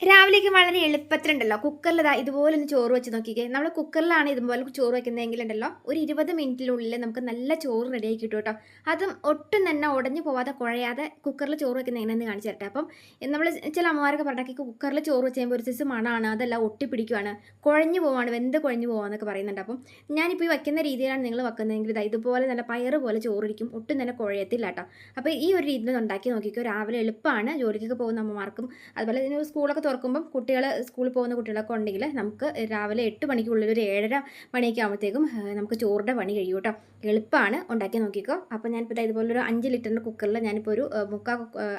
രാവിലേക്ക് വളരെ എളുപ്പത്തിലുണ്ടല്ലോ. കുക്കറിൽ ഇതാ ഇതുപോലെ ഒന്ന് ചോറ് വെച്ച് നോക്കിക്കേ. നമ്മൾ കുക്കറിലാണ് ഇതുപോലെ ചോറ് വെക്കുന്നതെങ്കിലുണ്ടല്ലോ. ഒരു ഇരുപത് മിനിറ്റിനുള്ളിൽ നമുക്ക് നല്ല ചോറ് റെഡിയാക്കി കിട്ടും കേട്ടോ. അതും ഒട്ടും തന്നെ ഉടഞ്ഞു പോവാതെ കുഴയാതെ കുക്കറിൽ ചോറ് വെക്കുന്ന എങ്ങനെയെന്ന് കാണിച്ചു തരട്ടെ. അപ്പം നമ്മൾ ചില അമ്മമാരൊക്കെ പറഞ്ഞാൽ കുക്കറിൽ ചോറ് വെച്ച് കഴിയുമ്പോൾ ഒരു സൈസ് മണമാണ് അതെല്ലാം ഒട്ടിപ്പിടിക്കുവാണ്. കുഴഞ്ഞു പോവാണ് വെന്ത് കുഴഞ്ഞു പോവാന്നൊക്കെ പറയുന്നുണ്ട്. അപ്പം ഞാനിപ്പോൾ ഈ വെക്കുന്ന രീതിയിലാണ് നിങ്ങൾ വെക്കുന്നതെങ്കിൽ ഇതാ ഇതുപോലെ നല്ല പയറ് പോലെ ചോറിരിക്കും. ഒട്ടും തന്നെ കുഴയത്തില്ല കേട്ടോ. അപ്പോൾ ഈ ഒരു രീതിയിൽ ഉണ്ടാക്കി നോക്കിക്കോ. രാവിലെ എളുപ്പമാണ്. ജോലിക്കൊക്കെ പോകുന്ന അമ്മമാർക്കും അതുപോലെ സ്കൂളൊക്കെ തുറക്കുമ്പം കുട്ടികൾ സ്കൂളിൽ പോകുന്ന കുട്ടികളൊക്കെ ഉണ്ടെങ്കിൽ നമുക്ക് രാവിലെ എട്ട് മണിക്കുള്ളിൽ ഒരു ഏഴര മണിയൊക്കെ ആകുമ്പോഴത്തേക്കും നമുക്ക് ചോറിന്റെ പണി കഴിയും കേട്ടോ. എളുപ്പമാണ് ഉണ്ടാക്കി നോക്കിക്കോ. അപ്പോൾ ഞാനിപ്പോൾ ഇതുപോലെ ഒരു അഞ്ച് ലിറ്ററിന്റെ കുക്കറിൽ ഞാനിപ്പോൾ ഒരു മുക്കാ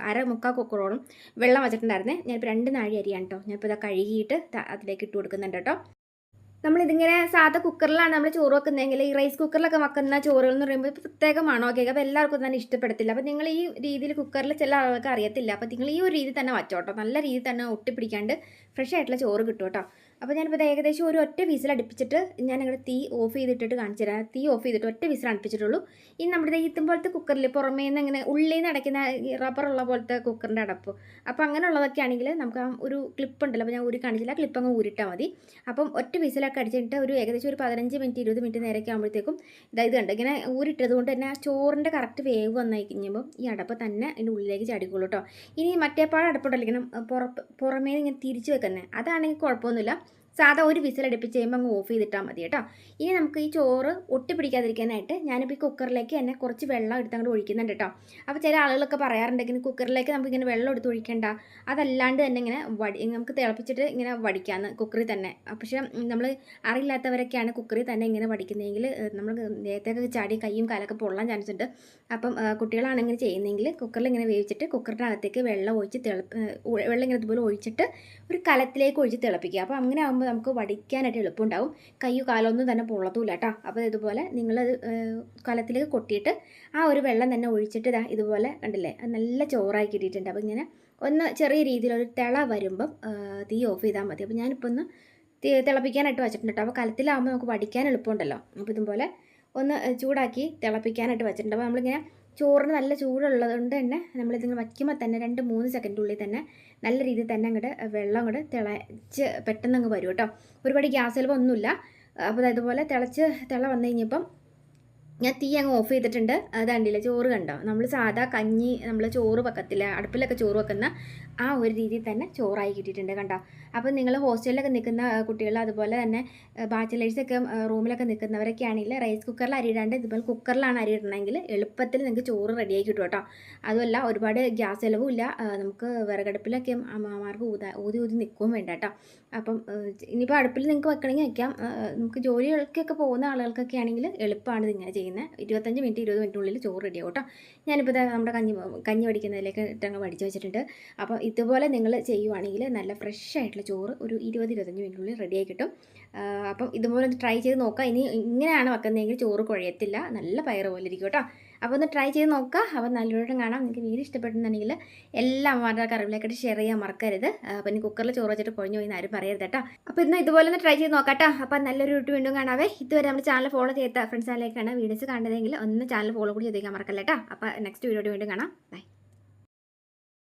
അര മുക്കാ കുക്കറോളം വെള്ളം വെച്ചിട്ടുണ്ടായിരുന്നേ. ഞാനിപ്പോൾ രണ്ട് നാഴി അരിയാണ് കേട്ടോ. ഞാനിപ്പോൾ ഇതാ കഴുകിയിട്ട് അതിലേക്ക് ഇട്ട് കൊടുക്കുന്നുണ്ട് കേട്ടോ. നമ്മളിതിങ്ങനെ സാധാ കുക്കറിലാണ് നമ്മൾ ചോറ് വെക്കുന്നതെങ്കിൽ ഈ റൈസ് കുക്കറിലൊക്കെ വെക്കുന്ന ചോറുകൾ എന്ന് പറയുമ്പോൾ പ്രത്യേക മണമൊക്കെ അപ്പോൾ എല്ലാവർക്കും തന്നെ ഇഷ്ടപ്പെടത്തില്ല. അപ്പോൾ നിങ്ങൾ ഈ രീതിയിൽ കുക്കറിൽ ചില ആളുകൾക്ക് അറിയത്തില്ല. അപ്പോൾ നിങ്ങൾ ഈ ഒരു രീതി തന്നെ വച്ചോട്ടോ. നല്ല രീതിയിൽ തന്നെ ഒട്ടിപ്പിടിക്കാണ്ട് ഫ്രഷ് ആയിട്ടുള്ള ചോറ് കിട്ടും കേട്ടോ. അപ്പോൾ ഞാനിപ്പോൾ ഏകദേശം ഒരു ഒറ്റ വിസിൽ അടുപ്പിച്ചിട്ട് ഞാൻ അങ്ങനെ തീ ഓഫ് ചെയ്തിട്ടിട്ട് കാണിച്ചു തരാം. തീ ഓഫ് ചെയ്തിട്ട് ഒറ്റ വിസിൽ അടുപ്പിച്ചിട്ടുള്ളൂ. ഇനി നമ്മുടെ ഈത്തും പോലത്തെ കുക്കറിൽ പുറമേ നിന്ന് ഇങ്ങനെ ഉള്ളിൽ നിന്ന് അടയ്ക്കുന്ന റബ്ബറുള്ള പോലത്തെ കുക്കറിന്റെ അടപ്പ്. അപ്പോൾ അങ്ങനെയുള്ളതൊക്കെ ആണെങ്കിൽ നമുക്ക് ആ ഒരു ക്ലിപ്പ് ഉണ്ടല്ലോ അപ്പോൾ ഞാൻ ഊരി കാണിച്ചില്ല. ക്ലിപ്പ് അങ്ങ് ഊരിട്ടാൽ മതി. അപ്പം ഒറ്റ വിസിലൊക്കെ അടിച്ചിട്ട് ഒരു ഏകദേശം ഒരു പതിനഞ്ച് മിനിറ്റ് ഇരുപത് മിനിറ്റ് നേരൊക്കെ ആകുമ്പോഴത്തേക്കും ഇതായത് കണ്ട് ഇങ്ങനെ ഊരിട്ടത് കൊണ്ട് തന്നെ ആ ചോറിന്റെ കറക്റ്റ് വേവ് വന്നു കഴിഞ്ഞപ്പോൾ ഈ അടപ്പ് തന്നെ അതിന്റെ ഉള്ളിലേക്ക് ചാടിക്കോളൂ കേട്ടോ ഇനി മറ്റേപ്പാട് അടപ്പുണ്ടല്ലോ ഇങ്ങനെ പുറമേ ഇങ്ങനെ തിരിച്ച് വെക്കുന്നത് അതാണെങ്കിൽ കുഴപ്പമൊന്നുമില്ല. സാധാ ഒരു വിസിൽ അടുപ്പിച്ച് കഴിയുമ്പോൾ അങ്ങ് ഓഫ് ചെയ്തിട്ടാൽ മതി കേട്ടോ. ഇനി നമുക്ക് ഈ ചോറ് ഒട്ടിപ്പിടിക്കാതിരിക്കാനായിട്ട് ഞാനിപ്പോൾ ഈ കുക്കറിലേക്ക് തന്നെ കുറച്ച് വെള്ളം എടുത്ത് അങ്ങോട്ട് ഒഴിക്കുന്നുണ്ട് കേട്ടോ. അപ്പോൾ ചില ആളുകളൊക്കെ പറയാറുണ്ടെങ്കിൽ കുക്കറിലേക്ക് നമുക്ക് ഇങ്ങനെ വെള്ളം എടുത്ത് ഒഴിക്കേണ്ട. അതല്ലാണ്ട് തന്നെ ഇങ്ങനെ വടി നമുക്ക് തിളപ്പിച്ചിട്ട് ഇങ്ങനെ വടിക്കാമെന്ന് കുക്കറിൽ തന്നെ. പക്ഷേ നമ്മൾ അറിയില്ലാത്തവരൊക്കെയാണ് കുക്കറിൽ തന്നെ ഇങ്ങനെ വടിക്കുന്നതെങ്കിൽ നമ്മൾ നേരത്തേക്ക് ചാടി കൈയും കാലൊക്കെ പൊള്ളാൻ ചാൻസ് ഉണ്ട്. അപ്പം കുട്ടികളാണ് ഇങ്ങനെ ചെയ്യുന്നതെങ്കിൽ കുക്കറിൽ ഇങ്ങനെ വേവിച്ചിട്ട് കുക്കറിന്റെ അകത്തേക്ക് വെള്ളം ഒഴിച്ച് തിളപ്പ് വെള്ളം ഇങ്ങനെ ഇതുപോലെ ഒഴിച്ചിട്ട് ഒരു കലത്തിലേക്ക് ഒഴിച്ച് തിളപ്പിക്കുക. അപ്പോൾ അങ്ങനെ നമുക്ക് വടിക്കാനായിട്ട് എളുപ്പമുണ്ടാവും. കയ്യോ കാലൊന്നും തന്നെ പൊള്ളത്തൂല കേട്ടോ അപ്പോൾ ഇതുപോലെ നിങ്ങൾ കലത്തിലേക്ക് കൊട്ടിയിട്ട് ആ ഒരു വെള്ളം തന്നെ ഒഴിച്ചിട്ട് ഇതാ ഇതുപോലെ കണ്ടില്ലേ നല്ല ചോറായി കിട്ടിയിട്ടുണ്ട്. അപ്പോൾ ഇങ്ങനെ ഒന്ന് ചെറിയ രീതിയിൽ ഒരു തിള വരുമ്പം തീ ഓഫ് ചെയ്താൽ മതി. അപ്പോൾ ഞാനിപ്പോൾ ഒന്ന് തിളപ്പിക്കാനായിട്ട് വെച്ചിട്ടുണ്ട് അപ്പോൾ കലത്തിലാകുമ്പോൾ നമുക്ക് വടിക്കാൻ എളുപ്പമുണ്ടല്ലോ. അപ്പോൾ ഇതുപോലെ ഒന്ന് ചൂടാക്കി തിളപ്പിക്കാനായിട്ട് വെച്ചിട്ടുണ്ട്. അപ്പോൾ നമ്മളിങ്ങനെ ചോറിന് നല്ല ചൂടുള്ളത് കൊണ്ട് തന്നെ നമ്മളിതിങ്ങനെ വയ്ക്കുമ്പോൾ തന്നെ രണ്ട് മൂന്ന് സെക്കൻഡുള്ളിൽ തന്നെ നല്ല രീതിയിൽ തന്നെ അങ്ങോട്ട് വെള്ളം അങ്ങോട്ട് തിളച്ച് പെട്ടെന്ന് അങ്ങ് വരും കേട്ടോ. ഒരുപാട് ഗ്യാസ് ചിലവൊന്നുമില്ല അപ്പോൾ അതുപോലെ തിളച്ച് തിള വന്നു കഴിഞ്ഞപ്പം ഞാൻ തീ അങ്ങ് ഓഫ് ചെയ്തിട്ടുണ്ട്. അത് കണ്ടില്ല? ചോറ് കണ്ടോ? നമ്മൾ സാധാ കഞ്ഞി നമ്മൾ ചോറ് വെക്കത്തില്ല? അടുപ്പിലൊക്കെ ചോറ് വെക്കുന്ന ആ ഒരു രീതിയിൽ തന്നെ ചോറായി കിട്ടിയിട്ടുണ്ട് കണ്ടോ? അപ്പോൾ നിങ്ങൾ ഹോസ്റ്റലിലൊക്കെ നിൽക്കുന്ന കുട്ടികൾ അതുപോലെ തന്നെ ബാച്ചിലേഴ്സൊക്കെ റൂമിലൊക്കെ നിൽക്കുന്നവരൊക്കെ ആണെങ്കിൽ റൈസ് കുക്കറിൽ അരിയിടാണ്ട് ഇതുപോലെ കുക്കറിലാണ് അരിയിടണമെങ്കിൽ എളുപ്പത്തിൽ നിങ്ങൾക്ക് ചോറ് റെഡിയാക്കി കിട്ടും കേട്ടോ. അതുമല്ല ഒരുപാട് ഗ്യാസ് ചിലവും ഇല്ല. നമുക്ക് വിറകടുപ്പിലൊക്കെ അമ്മമാർക്ക് ഊതാ ഊതി ഊതി നിൽക്കുകയും വേണ്ട കേട്ടോ. അപ്പം ഇനിയിപ്പോൾ അടുപ്പിൽ നിങ്ങൾക്ക് വെക്കണമെങ്കിൽ വയ്ക്കാം നമുക്ക് ജോലികൾക്കൊക്കെ പോകുന്ന ആളുകൾക്കൊക്കെ ആണെങ്കിൽ എളുപ്പമാണ് ഇതിങ്ങനെ ചെയ്യുന്നത്. ഇരുപത്തഞ്ച് മിനിറ്റ് ഇരുപത് മിനിറ്റിനുള്ളിൽ ചോറ് റെഡിയാവും കേട്ടോ. ഞാനിപ്പോൾ നമ്മുടെ കഞ്ഞി കഞ്ഞി വടിക്കുന്നതിലേക്ക് ഇട്ടങ്ങ് വടിച്ച് വെച്ചിട്ടുണ്ട്. അപ്പോൾ ഇതുപോലെ നിങ്ങൾ ചെയ്യുവാണെങ്കിൽ നല്ല ഫ്രഷ് ആയിട്ടുള്ള ചോറ് ഒരു ഇരുപത് ഇരുപത്തഞ്ച് മിനിറ്റിനുള്ളിൽ റെഡിയായി കിട്ടും. അപ്പം ഇതുപോലെ ഒന്ന് ട്രൈ ചെയ്ത് നോക്കുക ഇനി ഇങ്ങനെയാണ് വെക്കുന്നതെങ്കിൽ ചോറ് കുഴയത്തില്ല. നല്ല പയറ് പോലെ ഇരിക്കും കേട്ടോ. അപ്പോൾ ഒന്ന് ട്രൈ ചെയ്ത് നോക്കുക അപ്പോൾ നല്ലൊരു കാണാം. നിങ്ങൾക്ക് വീഡിയോ ഇഷ്ടപ്പെടുന്നുണ്ടെങ്കിൽ എല്ലാ അമ്മമാരുടെ കറിവിലേക്കായിട്ട് ഷെയർ ചെയ്യാൻ മറക്കരുത്. അപ്പോൾ ഇനി കുക്കറിൽ ചോറ് വെച്ചിട്ട് പൊഴിഞ്ഞു പോയി ആരും പറയരുത് കേട്ടോ. അപ്പോൾ ഇന്ന് ഇതുപോലെ ഒന്ന് ട്രൈ ചെയ്ത് നോക്കാം കേട്ടോ. അപ്പോൾ നല്ലൊരു യൂട്യൂബ് വീണ്ടും കാണാവേ. ഇതുവരെ നമ്മുടെ ചാനൽ ഫോളോ ചെയ്ത ഫ്രണ്ട്സിലേക്കാണ് വീഡിയോസ് കണ്ടതെങ്കിൽ ഒന്ന് ചാനൽ ഫോളോ കൂടി ചെയ്തേക്കാൻ മറക്കല്ലേട്ടോ അപ്പോൾ നെക്സ്റ്റ് വീഡിയോ വീണ്ടും കാണാം. ബൈ